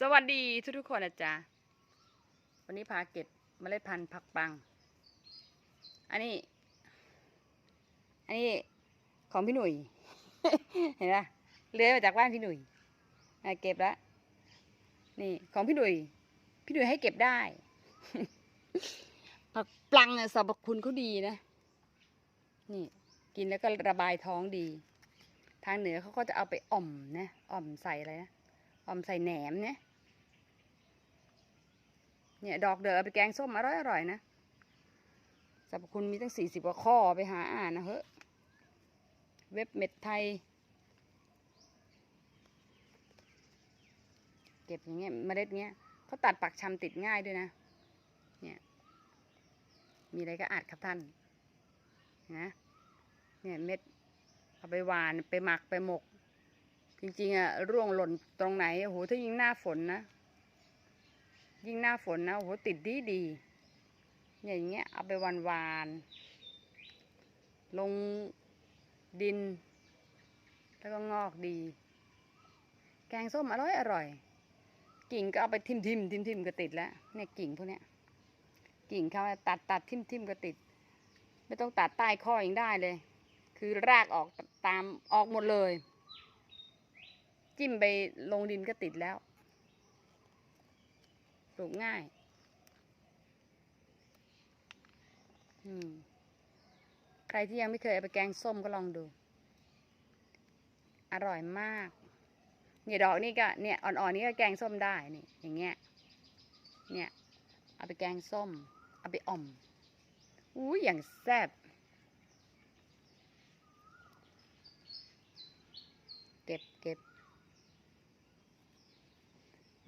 สวัสดีทุกทุกๆคนนะจ๊ะวันนี้พาเก็บเมล็ดพันธุ์ผักปัง อันนี้ อันนี้ของพี่หนุ่ย เห็นปะเลื้อยมาจากบ้านพี่หนุ่ยอะเก็บแล้วนี่ของพี่หนุ่ย พี่หนุ่ยให้เก็บได้ ผักปังเนี่ยสรรพคุณเขาดีนะ นี่ กินแล้วก็ระบายท้องดี ทางเหนือเขาก็จะเอาไปอ่อมนะ อ่อมใส่อะไรนะอ่อมใส่แหนมเนี่ย เนี่ยดอกเดอเอาไปแกงส้มอร่อยอร่อยนะสรรพคุณมีตั้งสี่สิบกว่าข้อไปหาอ่านนะเฮ้ยเว็บเม็ดไทย เก็บอย่างเงี้ยเมล็ดเงี้ยเขาตัดปักชำติดง่ายด้วยนะ เนี่ย มีอะไรก็อัดครับท่านนะเนี่ยเม็ดเอาไปหวานไปหมักไปหมก จริงๆอะร่วงหล่นตรงไหนโอ้โหถ้ายิ่งหน้าฝนนะ ยิ่งหน้าฝนนะโอ้โหติดดีดีเนี่ยอย่างเงี้ยเอาไปวานวานลงดิน แล้วก็งอกดี แกงส้มอร่อยอร่อย กิ่งก็เอาไปทิมทิมทิมทิมก็ติดแล้วเนี่ยกิ่งพวกเนี้ยกิ่งเขาตัดตัดทิมทิมก็ติด ไม่ต้องตัดใต้ข้อยังได้เลย คือรากออกตามออกหมดเลย จิ้มไปลงดินก็ติดแล้ว ปลูกง่าย อืม ใครที่ยังไม่เคยเอาไปแกงส้มก็ลองดู อร่อยมาก เนี่ยดอกนี่ก็เนี่ยอ่อนๆนี่ก็แกงส้มได้นี่อย่างเงี้ย เนี่ย เอาไปแกงส้ม เอาไปอ่อมอุ้อย่างแซ่บเก็บเก็บ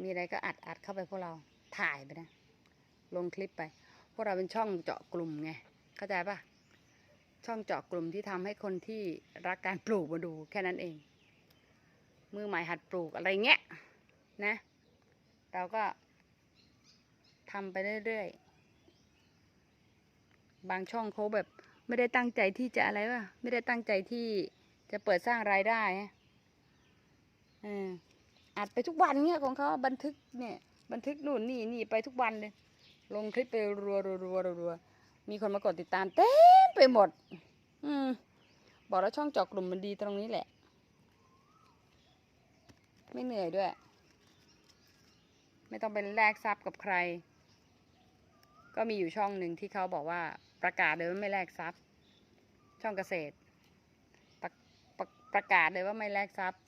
มีอะไรก็อัดอัดเข้าไปพวกเรา ถ่ายไปนะ ลงคลิปไป พวกเราเป็นช่องเจาะกลุ่มไง เข้าใจปะช่องเจาะกลุ่มที่ทำให้คนที่รักการปลูกมาดูแค่นั้นเอง มือใหม่หัดปลูกอะไรเงี้ยนะ เราก็ทำไปเรื่อยๆ บางช่องเขาแบบไม่ได้ตั้งใจที่จะอะไรวะไม่ได้ตั้งใจที่จะเปิดสร้างรายได้ฮะเอออัดไปทุกวันเนี่ยของเขาบันทึกเนี่ย บันทึกนู่นนี่นี่ไปทุกวันเลย ลงคลิปไปรัวรัวรัวรัวมีคนมากดติดตามเต็มไปหมด อืม บอกแล้วช่องเจอกลุ่มมันดีตรงนี้แหละ ไม่เหนื่อยด้วย ไม่ต้องเป็นแลกทรัพย์กับใคร ก็มีอยู่ช่องหนึ่งที่เขาบอกว่าประกาศเลยว่าไม่แลกทรัพย์ ช่องเกษตรประประประกาศเลยว่าไม่แลกทรัพย์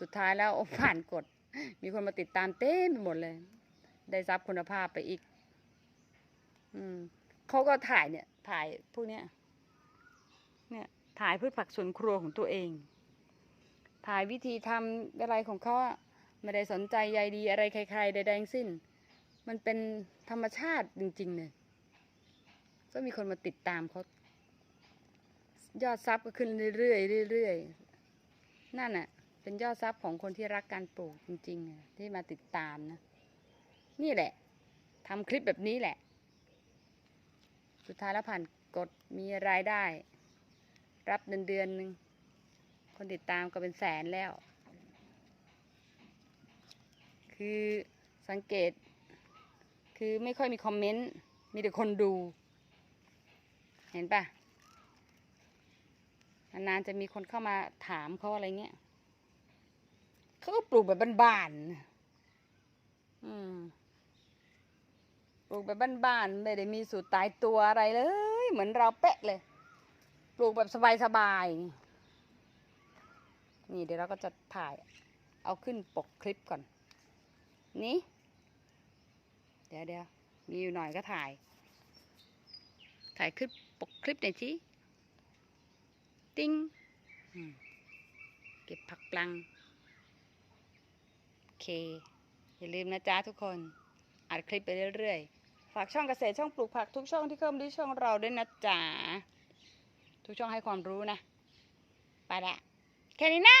สุดท้ายแล้วผ่านกฎ มีคนมาติดตามเต็มไปหมดเลย ได้ทรัพย์คุณภาพไปอีก อืมเขาก็ถ่ายเนี่ย ถ่ายพวกเนี้ย เนี่ย ถ่ายพืชผักสวนครัวของตัวเอง ถ่ายวิธีทำอะไรของเขาไม่ได้สนใจใยดีอะไรใครๆใดๆทั้งสิ้น มันเป็นธรรมชาติจริงๆเลยก็มีคนมาติดตามเขายอดซับก็ขึ้นเรื่อยๆเรื่อยๆนั่นน่ะ เป็นยอดทรัพย์ของคนที่รักการปลูกจริงๆ ที่มาติดตามนะ นี่แหละทำคลิปแบบนี้แหละ สุดท้ายแล้วผ่านกฎมีรายได้ รับเดือนเดือนหนึ่งคนติดตามก็เป็นแสนแล้ว คือสังเกต คือไม่ค่อยมีคอมเมนต์ มีแต่คนดู เห็นปะนานๆจะมีคนเข้ามาถามเขาอะไรเงี้ย เขาก็ปลูกแบบบ้านๆอืมปลูกแบบบ้านๆไม่ได้มีสูตรตายตัวอะไรเลย เหมือนเราเป๊ะเลย ปลูกแบบสบายๆนี่เดี๋ยวเราก็จะถ่าย เอาขึ้นปกคลิปก่อน นี่ เดี๋ยวเดี๋ยวมีอยู่หน่อยก็ถ่าย ถ่ายขึ้นปกคลิปหน่อยทีติ้งอืมเก็บผักปลังโอ เค อย่าลืมนะจ๊ะทุกคนอัดคลิปไปเรื่อยๆ ฝากช่องเกษตรช่องปลูกผักทุกช่องที่เข้ามาที่ช่องเราด้วยนะจ๊ะทุกช่องให้ความรู้นะ ไปละแค่นี้นะ